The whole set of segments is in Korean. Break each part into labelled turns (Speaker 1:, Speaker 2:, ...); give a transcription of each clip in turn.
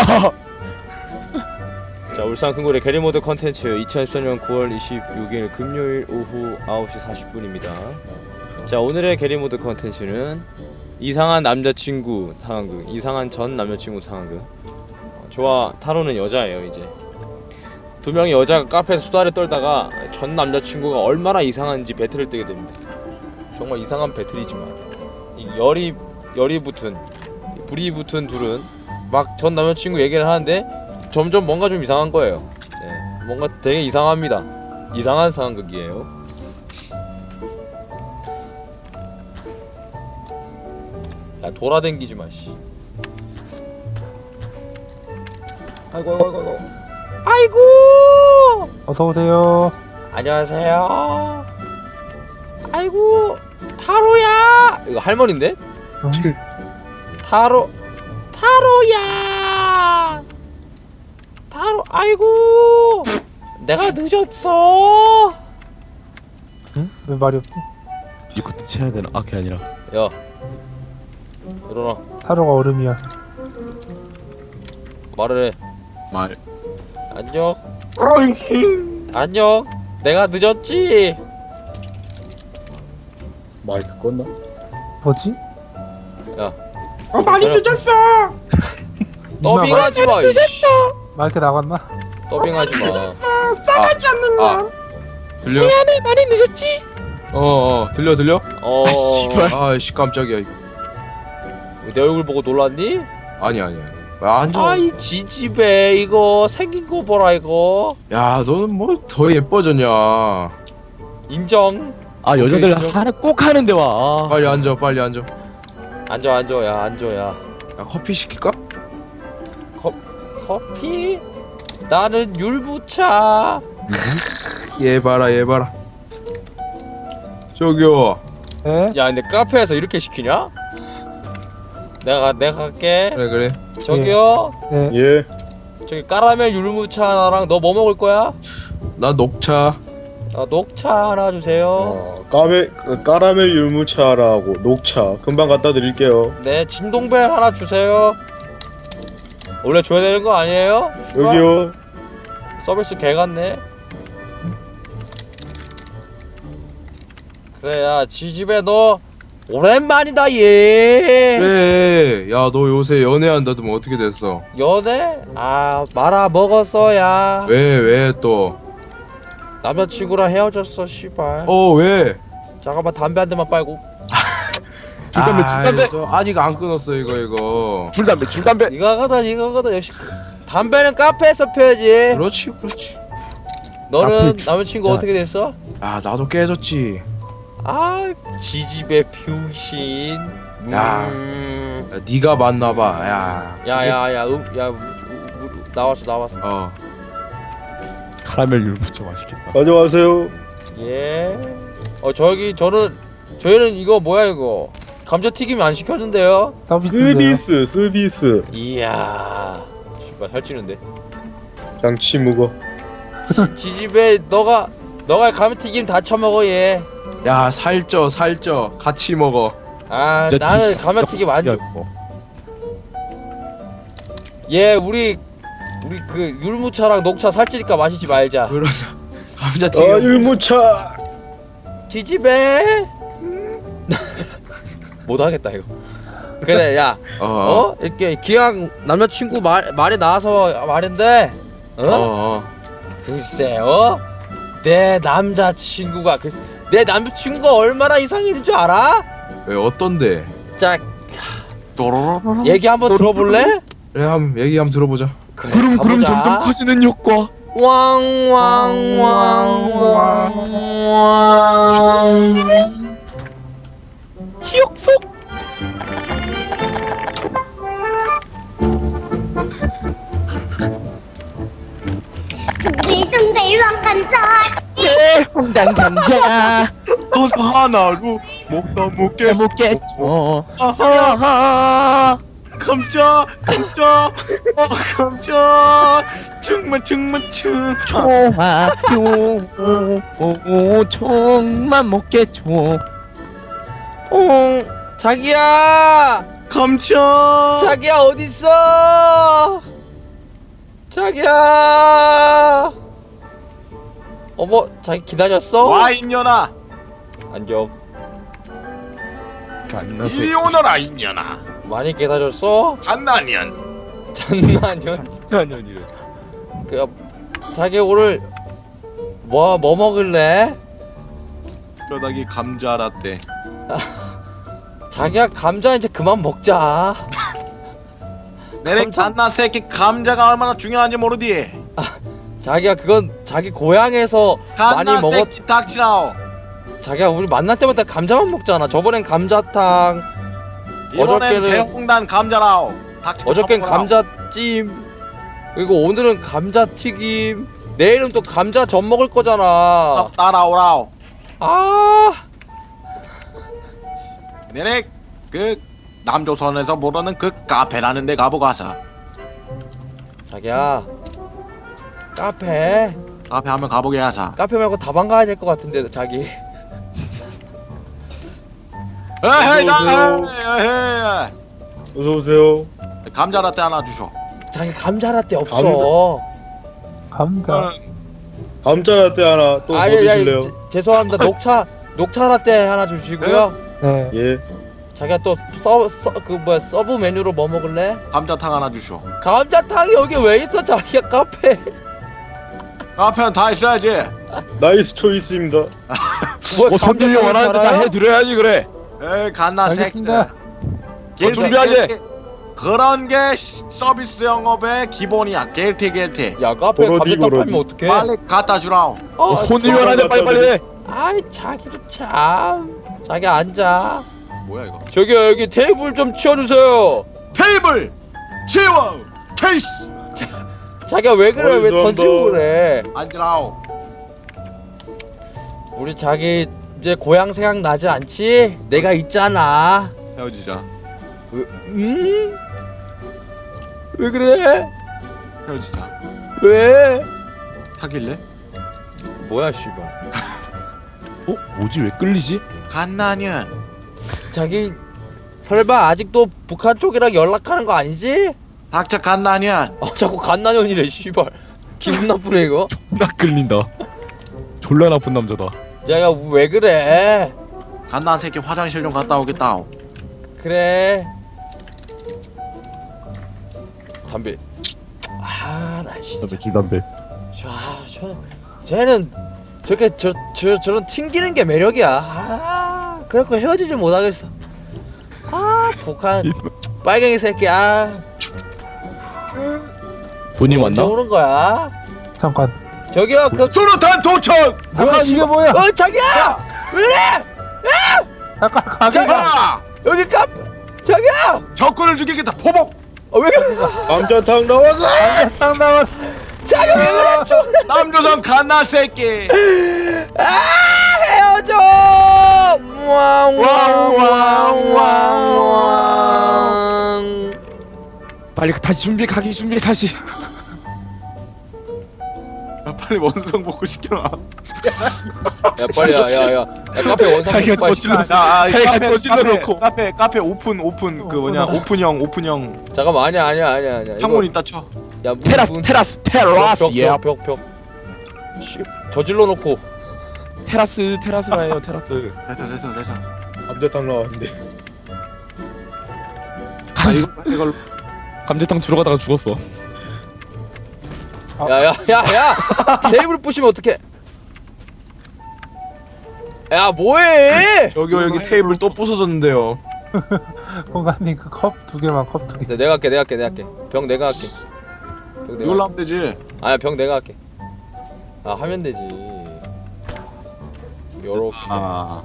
Speaker 1: 자 울산 큰고래 게리모드 컨텐츠 2014년 9월 26일 금요일 오후 9시 40분입니다. 자 오늘의 게리모드 컨텐츠는 이상한 남자친구 상황극 이상한 전 남자친구 상황극. 어, 저와 타로는 여자예요 이제. 두 명의 여자가 카페에서 수다를 떨다가 전 남자친구가 얼마나 이상한지 배틀을 뜨게 됩니다. 정말 이상한 배틀이지만. 이 열이 열이 붙은 불이 붙은 둘은 막 전 남자친구 얘기를 하는데 점점 뭔가 좀 이상한 거예요. 네, 뭔가 되게 이상합니다. 이상한 상황극이에요. 야 돌아댕기지 마 씨. 아이고 아이고 아이고. 아이고.
Speaker 2: 어서 오세요.
Speaker 1: 안녕하세요. 아이고 타로야. 이거 할머니인데?
Speaker 2: 응?
Speaker 1: 타로 타로야. 타로 아이고 내가 늦었어.
Speaker 2: 응? 왜 말이 없지?
Speaker 3: 이것도 쳐야 되나? 아 그게 아니라
Speaker 1: 야 일어나
Speaker 2: 타로가 얼음이야.
Speaker 1: 말을 해.
Speaker 3: 말
Speaker 1: 안녕. 안녕. 내가 늦었지.
Speaker 4: 마이크 껐나?
Speaker 2: 뭐지?
Speaker 1: 어, 많이 늦었어. 더빙하지 마. 이씨.
Speaker 2: 마이크 나갔나?
Speaker 1: 더빙하지 마.
Speaker 3: 싸가지 않는 아, 들려? 미안해 많이 늦었지? 어어 들려 들려?
Speaker 1: 어.
Speaker 3: 아 씨발 아씨 깜짝이야 이거.
Speaker 1: 내 얼굴 보고 놀랐니?
Speaker 3: 아니 아니 아니 야, 앉아
Speaker 1: 아이 지지배 이거 생긴 거 보라 이거.
Speaker 3: 야 너는 뭐 더 예뻐졌냐
Speaker 1: 인정.
Speaker 5: 아 여자들
Speaker 3: 오케이,
Speaker 5: 하나 꼭 하는데 와.
Speaker 3: 빨리 앉아 빨리 앉아
Speaker 1: 앉아 앉아 야 앉아 야.
Speaker 3: 야 커피 시킬까?
Speaker 1: 커피? 나는 율부차.
Speaker 3: 얘 봐라 얘 봐라 저기요
Speaker 2: 에?
Speaker 1: 야 근데 카페에서 이렇게 시키냐? 내가 내가 갈게.
Speaker 3: 그래 그래
Speaker 1: 저기요.
Speaker 2: 네.
Speaker 4: 예.
Speaker 1: 저기 까라멜 율무차 하나랑 너 뭐 먹을 거야?
Speaker 3: 나 녹차
Speaker 1: 아, 녹차 하나 주세요.
Speaker 4: 어, 까메, 까라멜 율무차라고 녹차 금방 갖다 드릴게요.
Speaker 1: 네, 진동벨 하나 주세요. 원래 줘야 되는 거 아니에요?
Speaker 4: 여기요.
Speaker 1: 서비스 개 같네. 그래, 야, 지집에 너 오랜만이다 얘.
Speaker 3: 그래 야너 요새 연애한다더만 어떻게 됐어
Speaker 1: 연애? 아, 말아 먹었어야.
Speaker 3: 왜 왜 또?
Speaker 1: 남자친구랑 헤어졌어, 씨발.
Speaker 3: 어 왜?
Speaker 1: 잠깐만 담배 한 대만 빨고.
Speaker 5: 줄담배 줄담배
Speaker 3: 아이, 저 아직 안 끊었어 이거 이거
Speaker 5: 줄담배 줄담배.
Speaker 1: 이거거든, 이거거든. 역시 담배는 카페에서 펴야지.
Speaker 3: 그렇지 그렇지
Speaker 1: 너는
Speaker 3: 주-
Speaker 1: 남자친구
Speaker 3: 자.
Speaker 1: 어떻게 됐어?
Speaker 3: 아 나도 깨졌지
Speaker 1: 아 지집의 병신.
Speaker 3: 야.
Speaker 1: 음.
Speaker 3: 야, 네가 맞나봐 야
Speaker 1: 야야야 음, 야 우, 우, 우, 나왔어 나왔어.
Speaker 3: 어
Speaker 5: 카라멜 율무차 맛있겠다.
Speaker 4: 가져가세요.
Speaker 1: 예. 어 저기 저는 저희는 이거 뭐야 이거 감자 튀김 안 시켰는데요.
Speaker 2: 서비스인데요.
Speaker 4: 서비스, 서비스.
Speaker 1: 이야. 씨발 살찌는데.
Speaker 4: 장치 묵어.
Speaker 1: 지, 지집에 너가 너가 감자 튀김 다 처먹어 얘.
Speaker 3: 야 살쪄 살쪄 같이 먹어
Speaker 1: 아
Speaker 5: 진짜
Speaker 1: 나는 감자 튀김 안 줘. 얘 우리 우리 그 율무차랑 녹차 살찌니까 마시지 말자.
Speaker 3: 그러자
Speaker 4: 아,
Speaker 3: 감자튀김
Speaker 4: 율무차.
Speaker 1: 지집에 못하겠다 이거 그래 야
Speaker 3: 어,
Speaker 1: 어? 이렇게 기왕 남자친구 말, 말이 나와서 말인데 어?
Speaker 3: 어, 어.
Speaker 1: 글쎄 어? 내 남자친구가 글쎄 내 남자친구가 얼마나 이상했는 줄 알아?
Speaker 3: 왜 어떤데
Speaker 1: 자 얘기 한번 들어볼래?
Speaker 3: 그래 한번 얘기 한번 들어보자
Speaker 1: 그래,
Speaker 5: 구름 구름
Speaker 1: 가보자.
Speaker 5: 점점 커지는 효과.
Speaker 1: 왕왕왕왕
Speaker 5: 기억 속.
Speaker 6: 대왕 감자
Speaker 5: 홍당 감자.
Speaker 7: 소주 하나로 먹다 먹게
Speaker 5: 먹게. 어.
Speaker 7: 아하 감자 감자 아 감자 정말 정말 정
Speaker 5: 좋아요. 총만 먹겠죠.
Speaker 1: 옹 자기야
Speaker 7: 감자
Speaker 1: 자기야 어딨어 자기야. 어머, 자기 기다렸어?
Speaker 7: 와 인년아
Speaker 1: 안녕.
Speaker 7: 이리 오너라 인년아
Speaker 1: 많이 기다렸어?
Speaker 7: 장난이야
Speaker 1: 장난이야?
Speaker 3: 한년이래.
Speaker 1: 그 자기 오늘 뭐 뭐 먹을래?
Speaker 7: 뼈다귀 감자 라떼
Speaker 1: 자기야 감자 이제 그만 먹자.
Speaker 7: 내내
Speaker 1: 감자?
Speaker 7: 갓나 새끼 감자가 얼마나 중요한지 모르디
Speaker 1: 자기야 그건 자기 고향에서 많이
Speaker 7: 갓나
Speaker 1: 먹었.
Speaker 7: 새끼 닥치라오
Speaker 1: 자기야 우리 만날 때마다 감자만 먹잖아. 저번엔 감자탕,
Speaker 7: 이번엔
Speaker 1: 어저께는-
Speaker 7: 대홍단 감자라오 닥치고 처먹으라오.
Speaker 1: 감자찜, 그리고 오늘은 감자튀김, 내일은 또 감자전 먹을 거잖아.
Speaker 7: 딱 따라오라오
Speaker 1: 아,
Speaker 7: 내내 그 남조선에서 모르는 그 카페라는 데 가보가서
Speaker 1: 자기야 카페,
Speaker 7: 카페 한번 가보게 하자
Speaker 1: 카페 말고 다방 가야 될 것 같은데 자기.
Speaker 7: 에헤이. 나 에헤이
Speaker 4: 어서 오세요.
Speaker 7: 감자 라떼 하나 주쇼
Speaker 1: 자기 감자라떼 없어.
Speaker 2: 감자.
Speaker 4: 감자 라떼 하나 또뭐
Speaker 1: 아니, 아니,
Speaker 4: 드실래요?
Speaker 1: 제- 죄송합니다. 녹차 녹차 라떼 하나 주시고요.
Speaker 2: 네.
Speaker 4: 예.
Speaker 1: 자기가 또서그 뭐야 서브 메뉴로 뭐 먹을래?
Speaker 7: 감자탕 하나 주쇼
Speaker 1: 감자탕이 여기 왜 있어? 자기가 카페.
Speaker 7: 카페는 다 있어야지
Speaker 4: 나이스 초이스입니다.
Speaker 3: 뭐뭐 성질이 원하는데 다 해드려야지 그래.
Speaker 7: 에이 갓나
Speaker 2: 알겠습니다.
Speaker 7: 새끼들
Speaker 3: 준비하지.
Speaker 7: 겔테. 그런 게 시- 서비스 영업의 기본이야 겔테 겔테
Speaker 1: 야 카페에
Speaker 4: 보러디,
Speaker 1: 감자탕
Speaker 4: 보러디.
Speaker 1: 팔면 어떡해?
Speaker 7: 빨리 갖다 주라오
Speaker 1: 아,
Speaker 3: 손님이 원하는데 빨리 빨리 해.
Speaker 1: 아이 자기도 참. 자기 앉아.
Speaker 7: 뭐야 이거
Speaker 1: 저기 여기 테이블 좀 치워주세요.
Speaker 7: 테이블 치워 케이스
Speaker 1: 자기가 왜 그래?
Speaker 4: 어이,
Speaker 1: 왜
Speaker 4: 죄송합니다.
Speaker 1: 던지고 그래?
Speaker 7: 앉으라오
Speaker 1: 우리 자기 이제 고향 생각 나지 않지? 내가 있잖아.
Speaker 7: 헤어지자
Speaker 1: 왜, 음? 왜 그래?
Speaker 7: 헤어지자
Speaker 1: 왜?
Speaker 7: 사귈래?
Speaker 1: 뭐야 씨발.
Speaker 3: 어? 뭐지 왜 끌리지?
Speaker 7: 갓나년
Speaker 1: 자기 설마 아직도 북한 쪽이랑 연락하는 거 아니지?
Speaker 7: 닥쳐 갓나년
Speaker 1: 아 자꾸 갓난년이래 씨발. 기분 나쁘네 이거.
Speaker 3: 나 끌린다. 졸라 나쁜 남자다.
Speaker 1: 야야 왜 그래?
Speaker 7: 갓난 새끼 화장실 좀 갔다 오겠다
Speaker 1: 그래. 담배. 아나 진짜.
Speaker 3: 줄 담배.
Speaker 1: 자, 저 쟤는 저렇게 저, 저 저런 튕기는 게 매력이야. 아, 그래갖고 헤어지질 못하겠어. 아, 북한 빨갱이 새끼야.
Speaker 3: 돈이
Speaker 1: 언제
Speaker 3: 왔나?
Speaker 1: 오는 거야?
Speaker 2: 잠깐.
Speaker 1: 저기요, 그
Speaker 7: 수류탄 도착
Speaker 2: 잠깐 이게 뭐야?
Speaker 1: 어, 자기야! 왜 그래?
Speaker 2: 잠깐 가게가.
Speaker 7: 자가
Speaker 1: 여기 깜, 자기야!
Speaker 7: 적군을 죽이겠다 포복
Speaker 1: 어, 왜 그래?
Speaker 4: 감자탕 나왔어.
Speaker 2: 딱 나왔어.
Speaker 1: 자기 왜 그래? 좀
Speaker 7: 남조선 갓나 새끼
Speaker 1: 아, 헤어져! 왕왕왕왕왕.
Speaker 3: 빨리 다시 준비 가기 준비 다시.
Speaker 7: 야, 빨리 원성 복구 시켜라
Speaker 1: 야 빨리 야야 야. 야, 카페 원상
Speaker 3: 자기가
Speaker 1: 빨리
Speaker 3: 저질러.
Speaker 7: 야, 아,
Speaker 3: 자기가
Speaker 7: 카페,
Speaker 3: 저질러
Speaker 7: 카페,
Speaker 3: 놓고.
Speaker 7: 카페 카페 오픈 오픈. 그 뭐냐 오픈형 오픈형.
Speaker 1: 잠깐만 아니야 아니야 아니야 아니야.
Speaker 7: 창문 있다 쳐.
Speaker 1: 야 문,
Speaker 3: 테라스
Speaker 1: 문,
Speaker 3: 테라스 테라스. 예.
Speaker 1: 벽 벽벽벽 저질러 놓고.
Speaker 3: 테라스 테라스가 해요 테라스.
Speaker 7: 됐어 됐어 됐어.
Speaker 4: 감자탕 나왔는데.
Speaker 7: 아 이거 이걸
Speaker 3: 감자탕 주러 가다가 죽었어.
Speaker 1: 야야야야! 테이블 부시면 어떡해? 야 뭐해?
Speaker 3: 여기 여기 테이블 또 부서졌는데요.
Speaker 2: 공간님 그 컵 두 개만 컵 두 개.
Speaker 1: 네, 내가 할게 내가 할게 내가 할게. 병 내가 할게. 병 내가
Speaker 7: 이걸로
Speaker 1: 할게.
Speaker 7: 하면 되지.
Speaker 1: 아니야 병 내가 할게. 아 하면 되지. 요렇게.
Speaker 7: 아.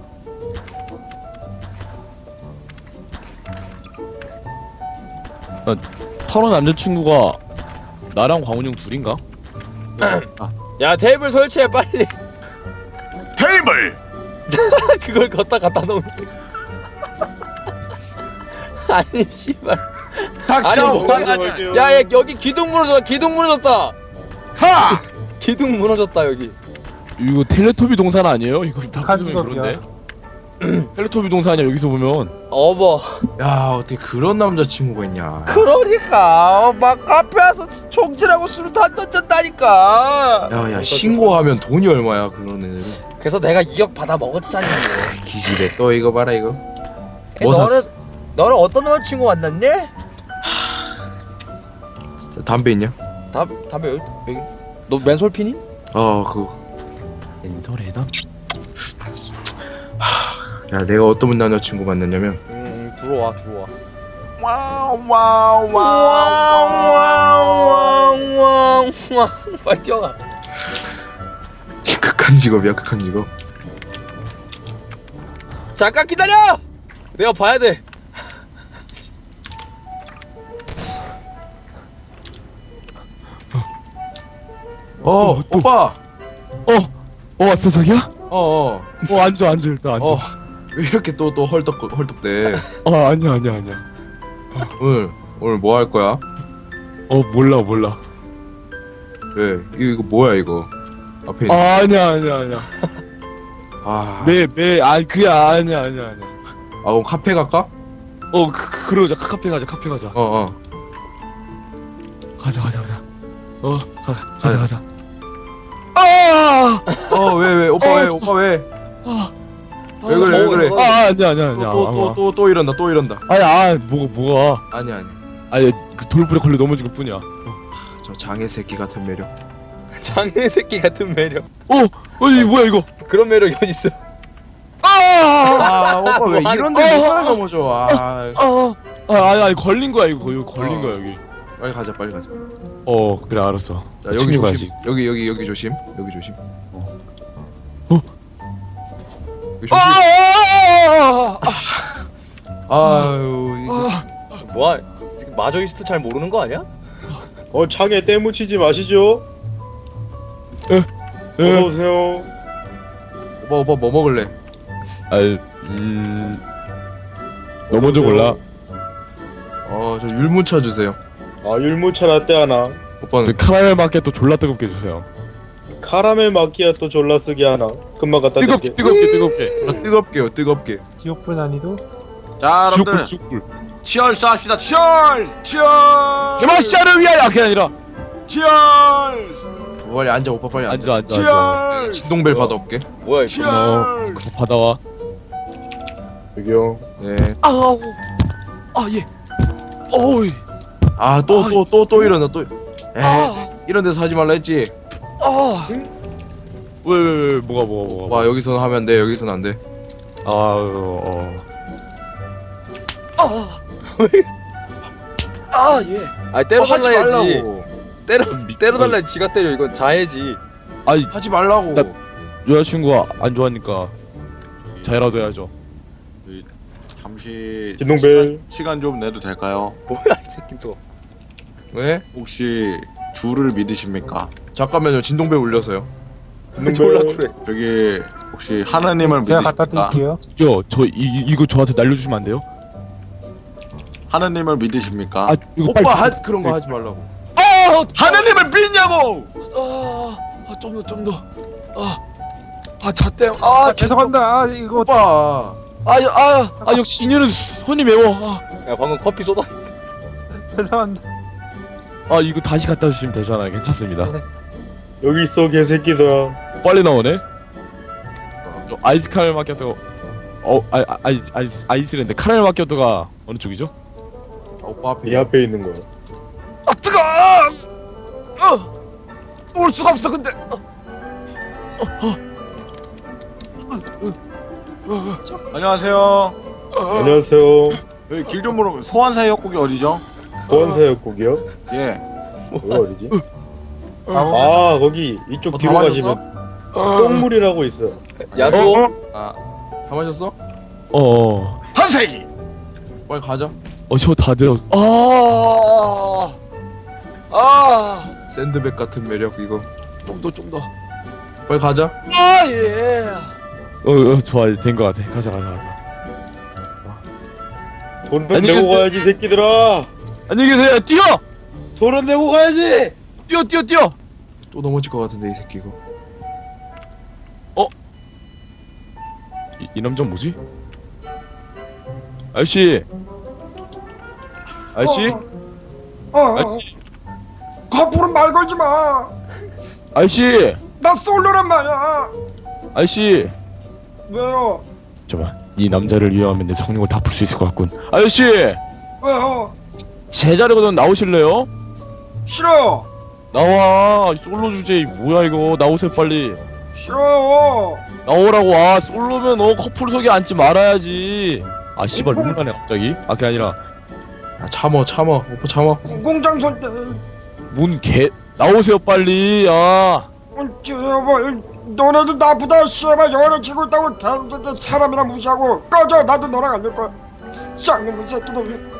Speaker 3: 서로 남자친구가 나랑 광훈이 형 둘인가?
Speaker 1: 야 테이블 설치해 빨리.
Speaker 7: 테이블!
Speaker 1: 그걸 걷다 갖다 놓으면 돼 아니 씨발.
Speaker 7: 닥쳐!
Speaker 1: 아니, 뭐,
Speaker 7: 갓나년
Speaker 1: 야야 여기 기둥 무너졌다 기둥 무너졌다.
Speaker 7: 하!
Speaker 1: 기둥 무너졌다 여기.
Speaker 3: 이거 텔레토비 동산 아니에요? 이거 다
Speaker 2: 직업이야.
Speaker 3: 그런데.
Speaker 5: 텔레토비 동사 아니야 여기서 보면.
Speaker 1: 어머.
Speaker 3: 야 어떻게 그런 남자친구가 있냐.
Speaker 1: 그러니까. 막 카페 와서 총질하고 수류탄 던졌다니까.
Speaker 3: 야야 신고하면 돈이 얼마야 그런 애들은
Speaker 1: 그래서 내가 2억 받아 먹었잖니
Speaker 3: 기집애 또 이거 봐라 이거. 뭐
Speaker 1: 너는
Speaker 3: 샀어?
Speaker 1: 너는 어떤 남자친구 만났니?
Speaker 3: 담배 있냐?
Speaker 1: 담, 담배 여기, 여기. 너 맨솔 피니?
Speaker 3: 어그
Speaker 5: 엔터레다
Speaker 3: 야 내가 어떤 남자친구 만났냐면
Speaker 1: 음 들어와 들어와. 와와와와와와 빨리 뛰어가.
Speaker 3: 극한 직업이야 극한 직업.
Speaker 1: 잠깐 기다려! 내가 봐야 돼.
Speaker 3: 어 오빠!
Speaker 5: 어 왔어 자기야?
Speaker 3: 어어.
Speaker 5: 어 앉아 앉아 일단 앉아.
Speaker 3: 어. 왜 이렇게 또 또 헐떡 헐떡대?
Speaker 5: 어 아니야 아니야 아니야.
Speaker 3: 오늘 오늘 뭐 할 거야?
Speaker 5: 어 몰라 몰라.
Speaker 3: 왜? 이거 이거 뭐야 이거? 앞에 있는
Speaker 5: 아 아니야 아니야 아니야.
Speaker 3: 아,
Speaker 5: 매매 아니 그게 아니야 아니야 아니야.
Speaker 3: 아 그럼 카페 갈까?
Speaker 5: 어 그, 그, 그러자. 카- 카페 가자 카페 가자.
Speaker 3: 어어.
Speaker 5: 가자 가자 가자. 어 가, 가자 가자. 아!
Speaker 3: 어왜 왜? 오빠
Speaker 5: 어,
Speaker 3: 왜?
Speaker 5: 저-
Speaker 3: 오빠 왜?
Speaker 5: 아,
Speaker 3: 왜 그래 왜 그래?
Speaker 5: 아 아니야 아니야 아니야
Speaker 3: 또 또 또 또 이런다 또 이런다.
Speaker 5: 아니 아 뭐가 뭐가
Speaker 3: 아니 아니.
Speaker 5: 아니 그 돌불에 걸려 넘어진 것 뿐이야
Speaker 3: 저 장애 새끼 같은 매력.
Speaker 1: 장애 새끼 같은 매력
Speaker 5: 어 이 뭐야 이거
Speaker 1: 그런 매력이 어딨어
Speaker 5: 아!
Speaker 3: 아 오빠 왜
Speaker 1: 뭐 하는
Speaker 3: 이런데
Speaker 5: 거야?
Speaker 3: 왜 넘어져? 아
Speaker 5: 아, 아, 아니, 아니 걸린 거야 이거 이거 걸린
Speaker 3: 어.
Speaker 5: 거야 여기.
Speaker 3: 빨리 가자 빨리 가자.
Speaker 5: 어 그래 알았어.
Speaker 3: 자, 여기
Speaker 5: 챙겨
Speaker 3: 조심. 여기 여기 여기 조심. 여기 조심.
Speaker 5: 어.
Speaker 3: 여기 조심.
Speaker 5: 아!
Speaker 3: 아유
Speaker 1: 뭐야 마저이스트 잘 모르는 거 아니야?
Speaker 4: 어 창에 때 묻히지 마시죠.
Speaker 5: 에.
Speaker 4: 어서 오세요.
Speaker 3: 오빠 오빠 뭐 먹을래?
Speaker 5: 아, 음, 너 먼저 골라.
Speaker 3: 어저 율무차 주세요.
Speaker 4: 아 율무차 라떼 하나.
Speaker 3: 오빠는
Speaker 5: 그 카라멜 마켓도 졸라 뜨겁게 주세요.
Speaker 4: 카라멜 마키아또 졸라 쓰기 하나. 금방 갖다
Speaker 5: 뜨겁게
Speaker 4: 줄게.
Speaker 5: 뜨겁게 뜨겁게.
Speaker 3: 아, 뜨겁게요 뜨겁게.
Speaker 2: 지옥불 난이도
Speaker 7: 자 여러분들
Speaker 5: 죽불 죽불.
Speaker 7: 치얼스 합시다 치얼 치얼
Speaker 5: 개마시아를 위하여 그게 아니라.
Speaker 7: 치얼
Speaker 3: 빨리 앉아 오빠 빨리 앉아.
Speaker 5: 앉아 앉아 앉아.
Speaker 7: 치얼
Speaker 3: 진동벨 받아올게.
Speaker 1: 뭐야 이거
Speaker 5: 어, 그거 받아와.
Speaker 4: 여기요.
Speaker 3: 네.
Speaker 5: 아우. 아 예. 어이.
Speaker 3: 아또또 또 또 이런다 또. 에 이런 데서 하지 말라 했지.
Speaker 5: 아. 왜왜 왜 뭐가 뭐가 뭐가.
Speaker 3: 와 여기서는 하면 안 돼. 여기서는 안 돼.
Speaker 5: 아 어.
Speaker 1: 아예 아 때려
Speaker 3: 어, 하지
Speaker 1: 달라야지
Speaker 3: 말라고.
Speaker 1: 때려
Speaker 5: 미-
Speaker 1: 때려 달라 지가 때려 이건 자해지
Speaker 5: 아니
Speaker 3: 하지 말라고.
Speaker 5: 나- 여자친구가 안 좋아하니까 자이라도 해야죠.
Speaker 7: 잠시
Speaker 4: 진동벨.
Speaker 7: 시간, 시간 좀 내도 될까요?
Speaker 1: 뭐야 이 새끼 또
Speaker 3: 왜?
Speaker 7: 혹시 주를 믿으십니까?
Speaker 3: 잠깐만요. 진동벨 울려서요.
Speaker 1: 졸라. 그래
Speaker 7: 저기 혹시 하나님을
Speaker 2: 제가
Speaker 7: 믿으십니까?
Speaker 2: 갖다 드릴게요
Speaker 5: 저저 이 이거 저한테 날려주시면 안 돼요?
Speaker 7: 하나님을 믿으십니까?
Speaker 5: 아 이거
Speaker 3: 오빠
Speaker 5: 빨리
Speaker 3: 하, 그런 거 하지 말라고.
Speaker 7: 하나님을 믿냐고!
Speaker 5: 아좀 더 좀 더. 아, 아 잣대.
Speaker 2: 아 죄송합니다 아 이거
Speaker 3: 오빠.
Speaker 5: 아아 아, 아, 역시 인연은 손이 매워. 아,
Speaker 1: 야 방금 커피 쏟아
Speaker 2: 죄송합니다
Speaker 5: 아 이거 다시 갖다 주시면 되잖아요. 괜찮습니다.
Speaker 4: 여기 있어 개새끼들아.
Speaker 5: 빨리 나오네. 저 아이스 카라멜 마키아토. 어, 아, 아, 아이, 아이, 아이스랜드 카라멜 마키아토가 어느 쪽이죠?
Speaker 3: 아, 오빠 앞에.
Speaker 4: 네 앞에 있는 거야.
Speaker 5: 아 뜨거! 어, 올 수가 없어 근데.
Speaker 7: 안녕하세요.
Speaker 4: 안녕하세요.
Speaker 7: 여기 길 좀 물어보면 소환사 역국이 어디죠?
Speaker 4: 보안사역국이요?
Speaker 7: 예.
Speaker 4: 뭐가 어디지?
Speaker 2: 아,
Speaker 4: 아 거기 이쪽
Speaker 3: 어,
Speaker 4: 뒤로
Speaker 3: 다
Speaker 4: 가시면 똥물이라고 있어.
Speaker 1: 야수
Speaker 3: 아, 다 마셨어?
Speaker 5: 어, 어,
Speaker 7: 한세기.
Speaker 3: 빨리 가자.
Speaker 5: 어, 저다 들었. 아, 아,
Speaker 3: 샌드백 같은 매력 이거.
Speaker 5: 좀 더, 좀 더.
Speaker 3: 빨리 가자.
Speaker 5: 아 예. 어, 어 좋아, 된것 같아. 가자, 가자, 가자.
Speaker 4: 돈은 내고. 가야지 새끼들아.
Speaker 5: 안녕히 계세요. 뛰어,
Speaker 4: 돈은 내고 가야지.
Speaker 5: 뛰어, 뛰어, 뛰어.
Speaker 3: 또 넘어질 것 같은데 이 새끼 이거.
Speaker 5: 이 남자 뭐지? 아저씨 아저씨
Speaker 6: 어, 어,
Speaker 5: 아저씨
Speaker 6: 거꾸로 말 걸지 마.
Speaker 5: 아저씨
Speaker 6: 나 솔로란 말이야.
Speaker 5: 아저씨
Speaker 6: 왜요?
Speaker 5: 잠깐 이 남자를 이용하면 내 성욕을 다 풀 수 있을 것 같군 아저씨
Speaker 6: 왜요?
Speaker 5: 제 자리거든 나오실래요?
Speaker 6: 싫어요.
Speaker 5: 나와. 솔로 주제 뭐야 이거? 나오세요 빨리.
Speaker 6: 싫어요.
Speaker 5: 나오라고. 아 솔로면 어 커플석에 앉지 말아야지. 아 씨발 룰라네 갑자기? 아 그게 아니라.
Speaker 3: 아, 참어 참어. 오빠 참어.
Speaker 6: 공장선 때
Speaker 5: 뭔 개 나오세요 빨리. 아.
Speaker 6: 어, 제발 너네도 나보다 씨발 여러 치고 있다고 대- 사람이랑 무시하고 꺼져. 나도 너랑 안 될 거야. 쌍놈의 새끼들.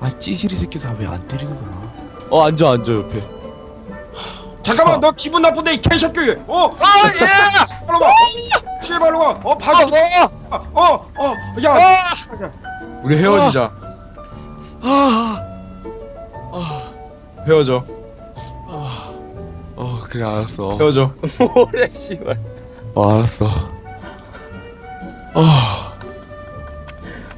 Speaker 5: 아 찌질이 새끼사 왜안 때리는 거야 어 앉아 앉아 옆에
Speaker 6: 잠깐만 너 기분 나쁜데 이 개새끼. 어? 아 예. 빨로 와. 제발로 와. 어 바지. 어어 어. 야.
Speaker 3: 우리 헤어지자 헤어져
Speaker 5: 어 그래 알았어
Speaker 3: 헤어져
Speaker 1: 뭐래 씨발.
Speaker 5: 어 알았어 아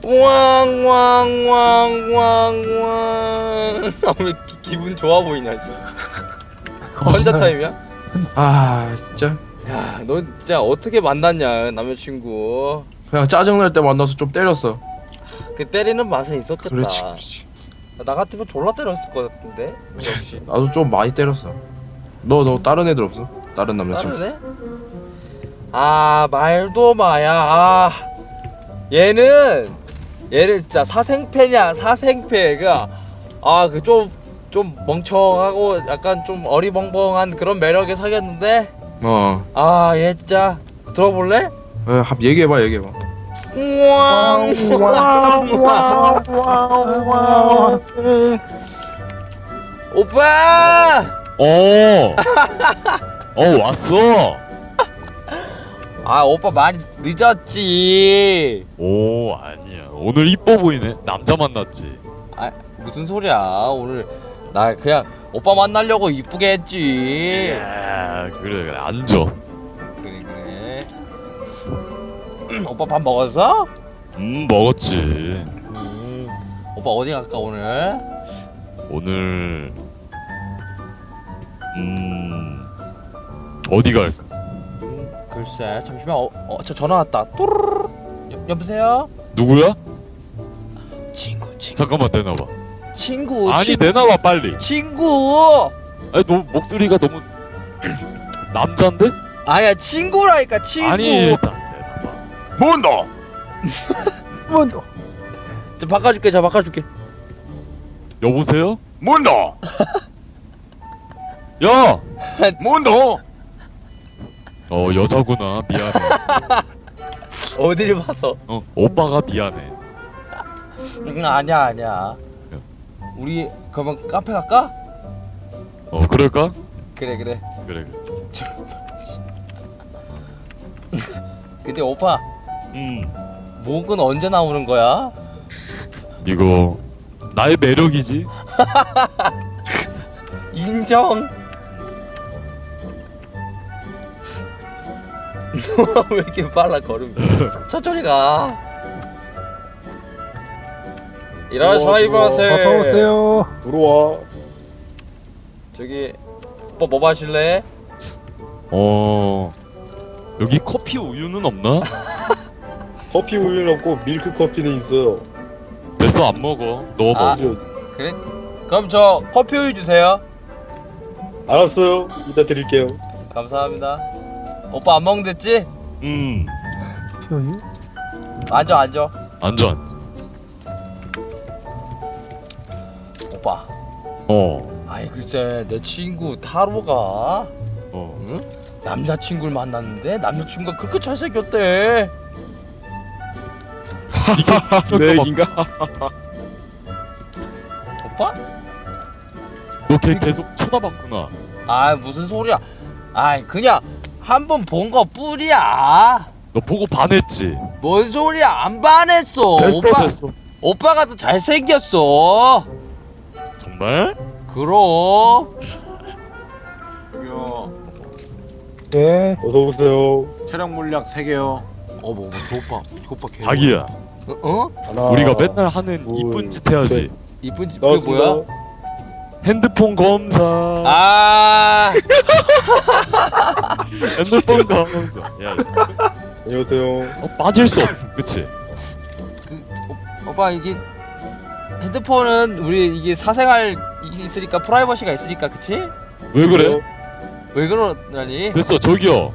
Speaker 1: 왕 왕 왕 왕왕. 왜 기, 기분 좋아 보이냐 지 혼자 타임이야?
Speaker 3: 아 진짜
Speaker 1: 야, 너 진짜 어떻게 만났냐 남자친구.
Speaker 3: 그냥 짜증 날 때 만나서 좀 때렸어
Speaker 1: 그 때리는 맛은 있었겠다.
Speaker 3: 그렇지 그렇지
Speaker 1: 나 같으면 졸라 때렸을 것 같은데. 역시.
Speaker 3: 나도 좀 많이 때렸어 너 너 다른 애들 없어? 다른 남자친구
Speaker 1: 다르네? 아 말도 마야. 아 얘는 얘를 진짜 사생패냐 사생패가 아그 좀 좀 멍청하고 약간 좀 어리벙벙한 그런 매력에 사귀었는데
Speaker 3: 어
Speaker 1: 아얘 진짜 들어볼래?
Speaker 3: 에, 합 얘기해봐 얘기해봐
Speaker 1: 오빠
Speaker 5: 어. 어 왔어.
Speaker 1: 아 오빠 많이 늦었지
Speaker 5: 오 아니야. 오늘 이뻐 보이네. 남자 만났지.
Speaker 1: 아 무슨 소리야 오늘 나 그냥 오빠 만나려고 이쁘게 했지
Speaker 5: 야 그래 그래 앉아.
Speaker 1: 그래 그래 오빠 밥 먹었어?
Speaker 5: 음 먹었지.
Speaker 1: 음, 오빠 어디 갈까 오늘?
Speaker 5: 오늘 음 어디 갈까?
Speaker 1: 음, 글쎄 잠시만 어, 어, 저 전화 왔다 또르르르 여, 여보세요?
Speaker 5: 누구야?
Speaker 1: 친구 친구
Speaker 5: 잠깐만 내놔봐.
Speaker 1: 친구
Speaker 5: 아니
Speaker 1: 친구,
Speaker 5: 내놔봐 빨리.
Speaker 1: 친구
Speaker 5: 아니 너 목소리가 너무 남잔데?
Speaker 1: 아니야 친구라니까 친구
Speaker 5: 아니 일단 내놔봐.
Speaker 7: 뭔너?
Speaker 2: 뭐너
Speaker 1: 저 바꿔줄게 저 바꿔줄게
Speaker 5: 여보세요?
Speaker 7: 뭔너?
Speaker 5: 야!
Speaker 7: 뭔너?
Speaker 5: 어 여자구나 미안해.
Speaker 1: 어딜 봐서
Speaker 5: 어 오빠가 미안해.
Speaker 1: 응 아니야 아니야 우리 그러면 카페 갈까?
Speaker 5: 어 그럴까?
Speaker 1: 그래 그래
Speaker 5: 그래.
Speaker 1: 근데 오빠
Speaker 5: 음
Speaker 1: 목은 언제 나오는 거야?
Speaker 5: 이거 나의 매력이지.
Speaker 1: 인정. 왜 이렇게 빨라 걸음이? 천천히 가. 이라샤이마세.
Speaker 2: 어서 오세요.
Speaker 4: 들어와.
Speaker 1: 저기 오빠 뭐 마실래?
Speaker 5: 어 여기 커피 우유는 없나?
Speaker 4: 커피 우유는 없고 밀크 커피는 있어요.
Speaker 5: 됐어 안 먹어. 너
Speaker 1: 아.
Speaker 5: 먹어.
Speaker 1: 그래? 그럼 저 커피 우유 주세요.
Speaker 4: 알았어요. 이따 드릴게요.
Speaker 1: 감사합니다. 오빠 안 먹는댔지?
Speaker 5: 음
Speaker 2: 표유?
Speaker 1: 앉아 앉아.
Speaker 5: 앉아.
Speaker 1: 오빠.
Speaker 5: 어
Speaker 1: 아이 글쎄 내 친구 타로가
Speaker 5: 어.
Speaker 1: 응? 남자친구를 만났는데 남자친구가 그렇게 잘생겼대.
Speaker 5: 내 얘긴가?
Speaker 1: 오빠?
Speaker 5: 너걔 계속 쳐다봤구나.
Speaker 1: 아 무슨 소리야? 아이 그냥 한 번 본 거 뿐이야.
Speaker 5: 너 보고 반했지.
Speaker 1: 뭔 소리야? 안 반했어.
Speaker 5: 됐어
Speaker 1: 오빠
Speaker 5: 됐어.
Speaker 1: 오빠가 더 잘생겼어.
Speaker 5: 정말?
Speaker 1: 그럼.
Speaker 7: 저기요
Speaker 2: 네.
Speaker 4: 어서 오세요.
Speaker 7: 체력 물약 3개요
Speaker 1: 어머 뭐 저오빠 저 오빠 개
Speaker 8: 자기야
Speaker 1: 어? 어?
Speaker 4: 하나,
Speaker 8: 우리가 맨날 하는
Speaker 4: 둘,
Speaker 8: 이쁜 짓 해야지
Speaker 1: 이쁜 집 그게. 뭐야?
Speaker 8: 핸드폰 검사
Speaker 1: 아
Speaker 8: 핸드폰 검사 야
Speaker 4: 안녕하세요.
Speaker 8: 어, 빠질 수 없어 그치
Speaker 1: 오빠 이게 핸드폰은 우리 이게 사생활 있으니까 프라이버시가 있으니까 그치?
Speaker 8: 왜 그래
Speaker 1: 왜 그러냐니?
Speaker 8: 됐어 저기요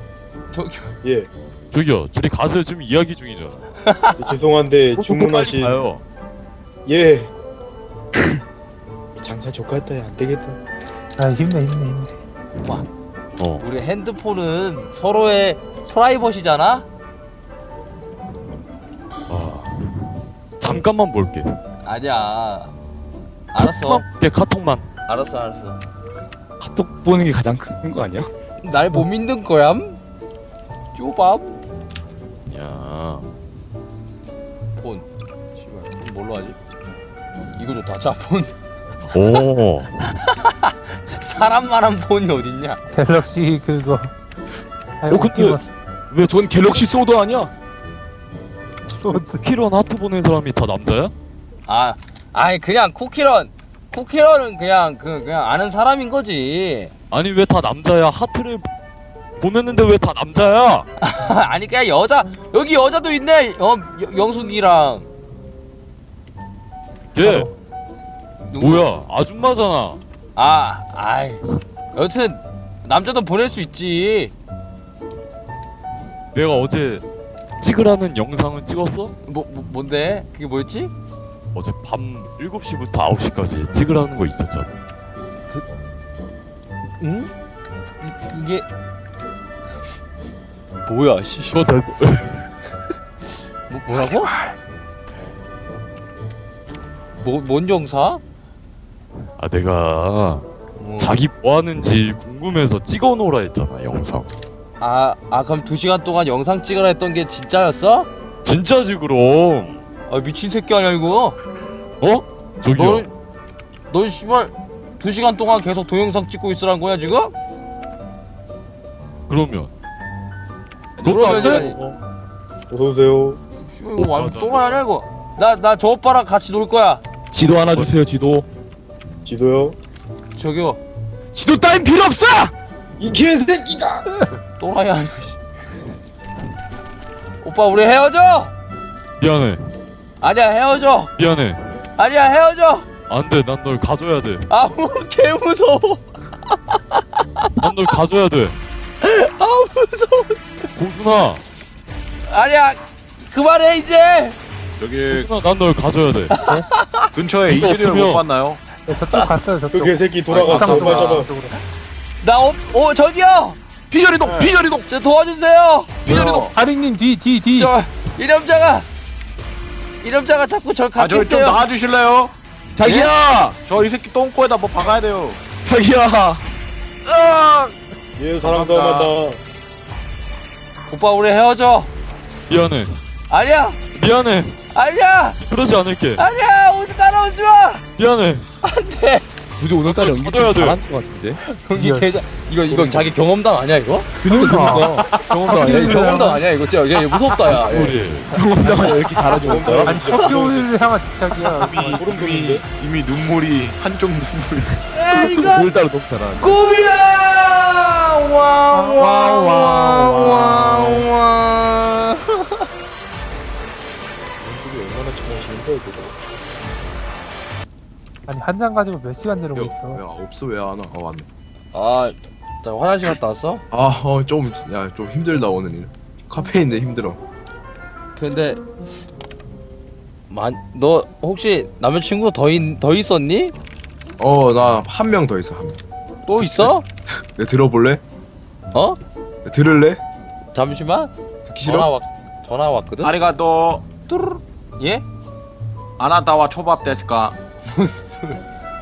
Speaker 1: 저기
Speaker 4: 예.
Speaker 8: 저기요 둘이 가서 지금 이야기 중이잖아
Speaker 4: 예, 죄송한데
Speaker 8: 빨리
Speaker 4: 주문하신
Speaker 8: 가요
Speaker 4: 예. 장사 족같다. 안 되겠다.
Speaker 2: 아 힘내 힘내 힘내.
Speaker 8: 어
Speaker 1: 우리 핸드폰은 서로의 프라이버시잖아?
Speaker 8: 아, 잠깐만 볼게
Speaker 1: 아니야 알았어
Speaker 8: 카톡만 볼게 카톡만
Speaker 1: 알았어 알았어
Speaker 5: 카톡 보는 게 가장 큰 거 아니야?
Speaker 1: 날 못 믿는 거얌? 쪼밥 야폰 씨발 폰 뭘로 하지? 이거 좋다 자 폰
Speaker 8: 오,
Speaker 1: 사람만한 폰이 어딨냐
Speaker 2: 갤럭시 그거.
Speaker 8: 어, 근데-
Speaker 5: 왜 전 갤럭시 소드 아니야?
Speaker 2: 소드.
Speaker 8: 쿠키런 하트 보낸 사람이 다 남자야?
Speaker 1: 아 아니 그냥 쿠키런 쿠키런은 그냥 그 그냥 아는 사람인 거지
Speaker 8: 아니 왜 다 남자야? 하트를 보냈는데 왜 다 남자야?
Speaker 1: 아니 그냥 여자 여기 여자도 있네 어 여- 영숙이랑
Speaker 8: 얘
Speaker 1: 누구?
Speaker 8: 뭐야? 아줌마잖아.
Speaker 1: 아 아이 여튼 남자도 보낼 수 있지
Speaker 8: 내가 어제 찍으라는 영상은 찍었어?
Speaker 1: 뭐, 뭐 뭔데 그게 뭐였지
Speaker 8: 어제 밤 7시부터 9시까지 찍으라는 거 있었잖아.
Speaker 1: 응 그, 그게 뭐야 씨
Speaker 8: 그거 됐어.
Speaker 1: 뭐, 뭐라고 뭐 뭔 영사
Speaker 8: 아 내가
Speaker 1: 어.
Speaker 8: 자기 뭐 하는지 궁금해서 찍어 놓으라 했잖아, 영상.
Speaker 1: 아, 아 그럼 두 시간 동안 영상 찍으라 했던 게 진짜였어?
Speaker 8: 진짜지 그럼.
Speaker 1: 아 미친 새끼 아니야 이거?
Speaker 8: 어? 저기요.
Speaker 1: 넌, 넌 씨발 두 시간 동안 계속 동영상 찍고 있으란 거야 지금?
Speaker 8: 그러면
Speaker 1: 그러면
Speaker 8: 그것도 안
Speaker 1: 아니-
Speaker 8: 돼? 어.
Speaker 4: 어서 오세요.
Speaker 1: 씨발 이거 완전. 똥 아니야 이거? 나 나 저 오빠랑 같이 놀 거야.
Speaker 5: 지도 하나 주세요 지도
Speaker 4: 지도요.
Speaker 1: 저기요
Speaker 5: 지도 따윈 필요 없어!
Speaker 4: 이 개새끼가.
Speaker 1: 또라이 아니야 씨. 오빠 우리 헤어져?
Speaker 8: 미안해.
Speaker 1: 아니야 헤어져.
Speaker 8: 미안해.
Speaker 1: 아니야 헤어져.
Speaker 8: 안 돼. 난 널 가져야 돼.
Speaker 1: 아우 개 무서워.
Speaker 8: 난 널 가져야 돼.
Speaker 1: 아 무서워.
Speaker 8: 고순아.
Speaker 1: 아니야 그만해 이제.
Speaker 7: 저기
Speaker 8: 고순아, 난 널 가져야 돼.
Speaker 7: 근처에
Speaker 8: 이거
Speaker 7: 이즈리얼
Speaker 8: 없으면-
Speaker 7: 못 봤나요?
Speaker 2: 네, 저쪽 갔어요 저쪽.
Speaker 4: 그 개새끼 돌아갔어.
Speaker 2: 쌍
Speaker 4: 빨리 잡아.
Speaker 2: 쪽으로.
Speaker 1: 나 오, 오 저기요.
Speaker 5: 비절이동! 비절이동!
Speaker 1: 저 도와주세요.
Speaker 7: 비절이동!
Speaker 2: 아린님 뒤 뒤 뒤.
Speaker 1: 저 이름자가 이름자가 자꾸 절
Speaker 7: 아 저기 좀
Speaker 1: 갖겠대요.
Speaker 7: 나와주실래요?
Speaker 5: 자기야!
Speaker 7: 저 이 새끼 똥꼬에다 뭐 박아야 돼요
Speaker 5: 자기야!
Speaker 4: 예, 사람 도망간다.
Speaker 1: 오빠 우리 헤어져.
Speaker 8: 미안해.
Speaker 1: 아니야
Speaker 8: 미안해.
Speaker 1: 아니야
Speaker 8: 그러지 않을게.
Speaker 1: 아니야 오늘 따라오지 마.
Speaker 8: 미안해.
Speaker 1: 안돼.
Speaker 5: 굳이 오늘따라 연기
Speaker 8: 받아야
Speaker 5: 좀
Speaker 8: 돼.
Speaker 5: 잘하는 것 같은데?
Speaker 1: 경기
Speaker 2: 이거-
Speaker 1: 계좌 이거 이거 자기 경험담 아니야 이거?
Speaker 2: 그러니까.
Speaker 5: 경험도
Speaker 1: 야,
Speaker 5: 아니야
Speaker 1: 이거 경험담 아니야 이거 진짜 야, 이거 무섭다 야.
Speaker 8: 소리.
Speaker 5: 경험도 아니야 이렇게 잘하지 못해
Speaker 2: 아니 학교를 향한 집착이야.
Speaker 4: 소름 돋는데.
Speaker 7: 이미 눈물이 한쪽
Speaker 1: 이거
Speaker 5: 오늘따라 너무 잘하네
Speaker 1: 꿈이야. 와와와와
Speaker 2: 아니 한잔 가지고 몇 시간 저러고
Speaker 3: 야,
Speaker 2: 있어.
Speaker 3: 야 없어 왜 안 와? 어 왔네.
Speaker 1: 아, 자 화장실 갔다 왔어?
Speaker 3: 아어좀야 좀 힘들다 오늘 일. 카페인데 힘들어.
Speaker 1: 근데 만, 너 혹시 남자친구 더, 있, 더 있었니?
Speaker 3: 어 나 한 명 더 있어 한 명.
Speaker 1: 또 있어?
Speaker 3: 내 들어볼래?
Speaker 1: 어?
Speaker 3: 내 들을래?
Speaker 1: 잠시만
Speaker 3: 듣기
Speaker 1: 전화
Speaker 3: 싫어?
Speaker 1: 왔 전화 왔거든?
Speaker 7: 아리가또
Speaker 1: 뚜루루 예?
Speaker 7: 아나타와 초밥 데스까?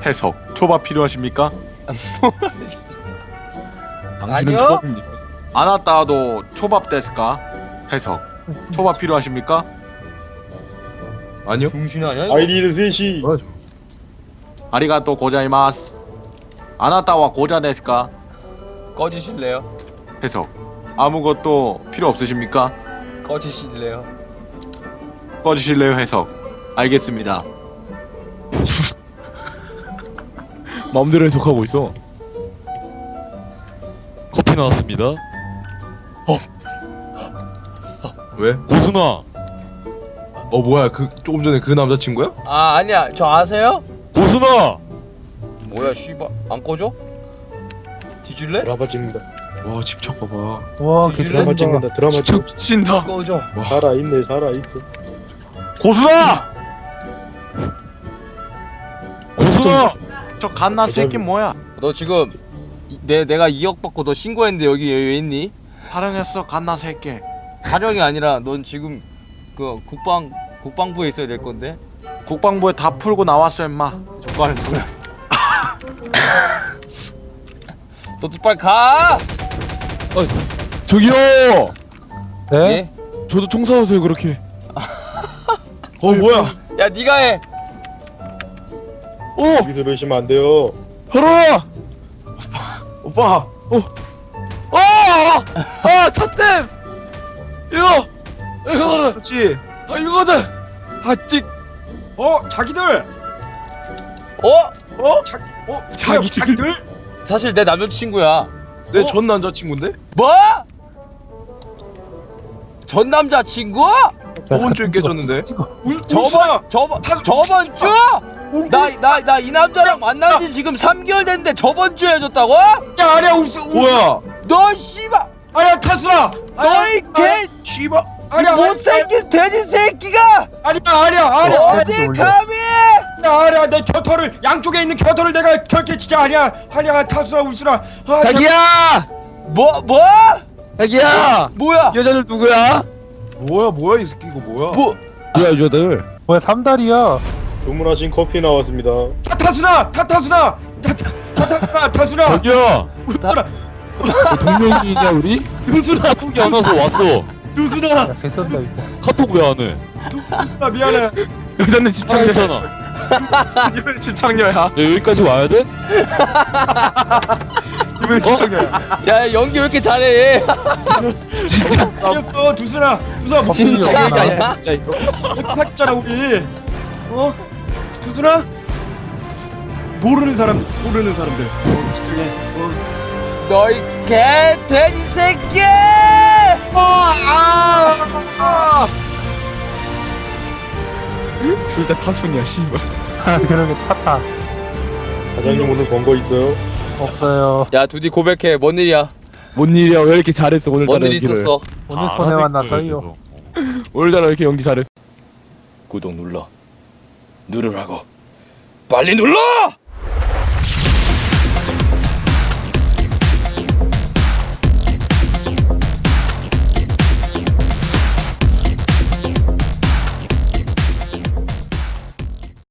Speaker 7: 해석 초밥 필요하십니까?
Speaker 5: 당신은
Speaker 1: 아니요?
Speaker 5: 초밥입니까?
Speaker 7: 아나타도 초밥 데스까? 해석 초밥 필요하십니까?
Speaker 3: 아니요.
Speaker 1: 중신 아니야 이거?
Speaker 4: 아이디는 셋이.
Speaker 7: 아리가또 고자이마스 아나타와 고자 데스까?
Speaker 1: 꺼지실래요?
Speaker 7: 해석 아무것도 필요 없으십니까?
Speaker 1: 꺼지실래요?
Speaker 7: 꺼주실래요 해석 알겠습니다
Speaker 5: 마음대로 해석하고 있어. 커피 나왔습니다.
Speaker 3: 왜?
Speaker 5: 고순아.
Speaker 3: 어 뭐야 그 조금 전에 그 남자친구야?
Speaker 1: 아 아니야 저 아세요?
Speaker 5: 고순아.
Speaker 1: 뭐야 씨발 안 꺼져? 뒤질래?
Speaker 4: 드라마 찍는다
Speaker 3: 와 집착 봐봐
Speaker 2: 와
Speaker 4: 드라마
Speaker 2: 개쩐다
Speaker 4: 찍는다 드라마
Speaker 5: 진짜
Speaker 4: 찍
Speaker 5: 미친다.
Speaker 1: 꺼져
Speaker 4: 살아 있네 살아 있어
Speaker 7: 고수아
Speaker 5: 고순아.
Speaker 7: 저 갓나 새끼 뭐야
Speaker 1: 너 지금 이- 내 내가 2억 받고 너 신고했는데 여기 왜 있니?
Speaker 7: 사랑했어 갓나 새끼
Speaker 1: 타령이 아니라 넌 지금 그 국방 국방부에 있어야 될 건데
Speaker 7: 국방부에 다 풀고 나왔어 임마
Speaker 1: 족발은 누구야? 너도 빨리 가!
Speaker 5: 저기요.
Speaker 2: 네?
Speaker 1: 예?
Speaker 5: 저도 총 사오세요 그렇게.
Speaker 3: 어 뭐야
Speaker 1: 야 네가 해.
Speaker 5: 오.
Speaker 4: 여기서 이러시면 안 돼요
Speaker 5: 하루야.
Speaker 3: 오빠
Speaker 5: 아! 아, 찻댐! 이거! 이거거든!
Speaker 3: 그렇지
Speaker 5: 아, 이거거든! 아, 찍!
Speaker 6: 어 자기들
Speaker 1: 어?
Speaker 6: 어? 자, 어?
Speaker 5: 자기들.
Speaker 6: 자기들
Speaker 1: 사실 내 남자친구야.
Speaker 3: 내전 남자친구인데?
Speaker 1: 뭐? 전 남자친구?
Speaker 3: 저번 주에 깨졌는데?
Speaker 1: 저번 저번 저번 주? 나 나 나 이 남자랑 만난 지 지금 3개월 됐는데 저번 주에 헤어졌다고?
Speaker 6: 야 아니야 우스
Speaker 3: 뭐야
Speaker 1: 너 씨발
Speaker 6: 아니야 타수라
Speaker 1: 너희 개
Speaker 3: 씨발
Speaker 6: 아니야
Speaker 1: 못생긴 돼지 새끼가
Speaker 6: 아니야 아니야 아니야
Speaker 1: 어디. 감히
Speaker 6: 아니야 아니야 내 겨털을 양쪽에 있는 겨털을 내가 결게 진짜 아니야 아니야 타수라 울수라 아,
Speaker 5: 자기야!
Speaker 1: 뭐 뭐?
Speaker 5: 자기야!
Speaker 1: 뭐야?
Speaker 5: 이 여자들 누구야?
Speaker 3: 뭐야 뭐야 이 새끼 이거 뭐야
Speaker 1: 뭐
Speaker 5: 뭐야, 여자들?
Speaker 2: 뭐야 삼다리야
Speaker 4: 주문하신 커피 나왔습니다
Speaker 6: 타 타수나 타 타수나 타타타 타수나
Speaker 5: 자기야!
Speaker 6: 울수라
Speaker 5: 너 동명이냐, 우리?
Speaker 6: 누수나
Speaker 5: 카톡이 안 와서 왔어.
Speaker 6: 누수나
Speaker 2: 야 개쩐다 이거
Speaker 5: 카톡 왜 안 해?
Speaker 6: 누수나 미안해
Speaker 5: 여자는 집착녀잖아.
Speaker 6: 이번 집착녀야
Speaker 5: 너 여기까지 와야 돼?
Speaker 6: 이번 집착녀야
Speaker 1: 야 연기 왜 이렇게 잘해?
Speaker 5: 진짜.
Speaker 6: 알겠어 두수나 두수나 뭐
Speaker 1: 진짜
Speaker 2: 없구나.
Speaker 1: 야
Speaker 5: 진짜 이거.
Speaker 6: 어디 사귀잖아 우리 어? 두수나? 모르는 사람 모르는 사람들 어, 집중해 어.
Speaker 1: 너희 개 돼지 새끼!
Speaker 5: 둘다 타순이야, 씨발.
Speaker 2: 그러게 타타
Speaker 4: 사장님 오늘 번 거 있어요?
Speaker 2: 없어요
Speaker 1: 야 두디 고백해 뭔 일이야?
Speaker 5: 뭔 일이야, 왜 이렇게 잘했어, 오늘따라
Speaker 1: 뭔 일
Speaker 5: 연기를.
Speaker 1: 있었어?
Speaker 2: 오늘
Speaker 5: 아,
Speaker 2: 손에
Speaker 5: 아,
Speaker 2: 만났어요
Speaker 5: 오늘따라 이렇게 연기 잘했어.
Speaker 1: 구독 눌러 누르라고 빨리 눌러!